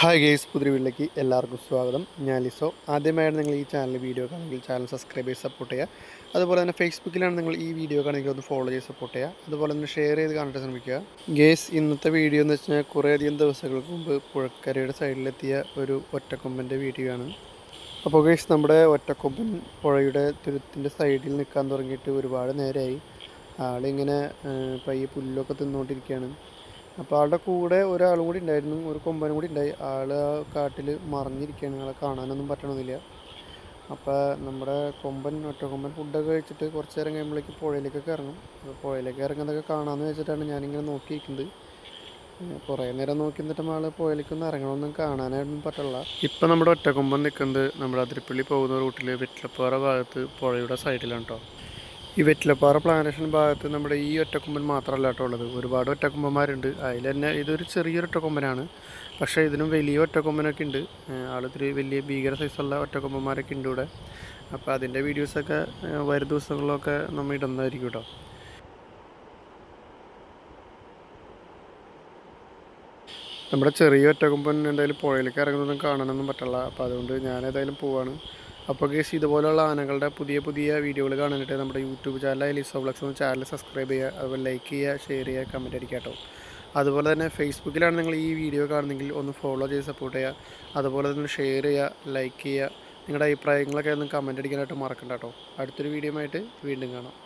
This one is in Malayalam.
ഹായ് ഗേസ് പുതിയ വീട്ടിലേക്ക് എല്ലാവർക്കും സ്വാഗതം. ഞാൻ ലിസോ. ആദ്യമായിട്ട് നിങ്ങൾ ഈ ചാനൽ വീഡിയോ കാണുമെങ്കിൽ ചാനൽ സബ്സ്ക്രൈബ് ചെയ്ത് സപ്പോർട്ട് ചെയ്യുക. അതുപോലെ തന്നെ ഫേസ്ബുക്കിലാണ് നിങ്ങൾ ഈ വീഡിയോ കാണെങ്കിൽ ഒന്ന് ഫോളോ ചെയ്ത് സപ്പോർട്ട് ചെയ്യുക. അതുപോലെ തന്നെ ഷെയർ ചെയ്ത് കാണാൻ ശ്രമിക്കുക. ഗേസ് ഇന്നത്തെ വീഡിയോ എന്ന് വെച്ചാൽ കുറേയധികം ദിവസങ്ങൾക്ക് മുമ്പ് പുഴക്കരയുടെ സൈഡിലെത്തിയ ഒരു ഒറ്റക്കൊമ്പന്റെ വീഡിയോ ആണ്. അപ്പോൾ ഗേസ് നമ്മുടെ ഒറ്റക്കൊമ്പൻ പുഴയുടെ തുരുത്തിന്റെ സൈഡിൽ നിൽക്കാൻ തുടങ്ങിയിട്ട് ഒരുപാട് നേരമായി. ആളിങ്ങനെ പയ്യെ പുല്ലൊക്കെ തിന്നുകൊണ്ടിരിക്കുകയാണ്. അപ്പോൾ ആളുടെ കൂടെ ഒരാളും കൂടി ഉണ്ടായിരുന്നു ഒരു കൊമ്പനും കൂടി ഉണ്ടായി. ആൾ ആ കാട്ടിൽ മറിഞ്ഞിരിക്കുകയാണ് ആളെ കാണാനൊന്നും പറ്റണമെന്നില്ല അപ്പോൾ നമ്മുടെ കൊമ്പൻ ഒറ്റ ഒറ്റക്കൊമ്പൻ ഫുഡൊക്കെ കഴിച്ചിട്ട് കുറച്ച് നേരം കഴിയുമ്പോഴേക്ക് പുഴയിലേക്കൊക്കെ ഇറങ്ങും. അപ്പോൾ പുഴയിലേക്ക് ഇറങ്ങുന്നതൊക്കെ കാണാമെന്ന് വെച്ചിട്ടാണ് ഞാനിങ്ങനെ നോക്കിയിരിക്കുന്നത്. കുറേ നേരം നോക്കി നിന്നിട്ടും ആൾ പുഴയിലേക്കൊന്നും ഇറങ്ങണമെന്നും കാണാനായിട്ടൊന്നും പറ്റില്ല ഇപ്പം നമ്മുടെ ഒറ്റക്കൊമ്പൻ നിൽക്കുന്നത് നമ്മുടെ അതിരപ്പള്ളി പോകുന്ന റൂട്ടിൽ വെറ്റിലപ്പാറ ഭാഗത്ത് പുഴയുടെ സൈഡിലാണ് കേട്ടോ ഈ വെറ്റിലപ്പാറ പ്ലാന്റേഷൻ ഭാഗത്ത് നമ്മുടെ ഈ ഒറ്റക്കൊമ്പൻ മാത്രമല്ല കേട്ടോ ഉള്ളത്. ഒരുപാട് ഒറ്റക്കൊമ്പന്മാരുണ്ട്. അതിൽ തന്നെ ഇതൊരു ചെറിയൊരു ഒറ്റക്കൊമ്പനാണ്. പക്ഷേ ഇതിനും വലിയ ഒറ്റക്കൊമ്പനൊക്കെ ഉണ്ട്. ആളിത്തിരി വലിയ ഭീകര സൈസുള്ള ഒറ്റക്കൊമ്പന്മാരൊക്കെ ഉണ്ട് ഇവിടെ. അപ്പോൾ അതിന്റെ വീഡിയോസൊക്കെ വരും ദിവസങ്ങളിലൊക്കെ നമ്മൾ ഇടുന്നതായിരിക്കും കേട്ടോ. നമ്മുടെ ചെറിയ ഒറ്റക്കൊമ്പൻ എന്തായാലും പുഴയിലേക്ക് ഇറങ്ങുന്നതൊന്നും കാണാനൊന്നും പറ്റില്ല അപ്പോൾ അതുകൊണ്ട് ഞാൻ ഏതായാലും പോവാണ്. അപ്പോൾ കേസ് ഇതുപോലുള്ള ആനകളുടെ പുതിയ പുതിയ വീഡിയോകൾ കാണാനായിട്ട് നമ്മുടെ യൂട്യൂബ് ചാനലായ ലിസോ എന്ന ചാനൽ സബ്സ്ക്രൈബ് ചെയ്യുക അതുപോലെ ലൈക്ക് ചെയ്യുക ഷെയർ ചെയ്യുക കമന്റ് അടിക്കുക കേട്ടോ. അതുപോലെ തന്നെ ഫേസ്ബുക്കിലാണ് നിങ്ങൾ ഈ വീഡിയോ കാണുന്നെങ്കിൽ ഒന്ന് ഫോളോ ചെയ്ത് സപ്പോർട്ട് ചെയ്യുക. അതുപോലെ തന്നെ ഷെയർ ചെയ്യുക ലൈക്ക് ചെയ്യുക. നിങ്ങളുടെ അഭിപ്രായങ്ങളൊക്കെ ഒന്ന് കമന്റ് അടിക്കാനായിട്ട് മറക്കണ്ട കേട്ടോ. അടുത്തൊരു വീഡിയോ ആയിട്ട് വീണ്ടും കാണാം.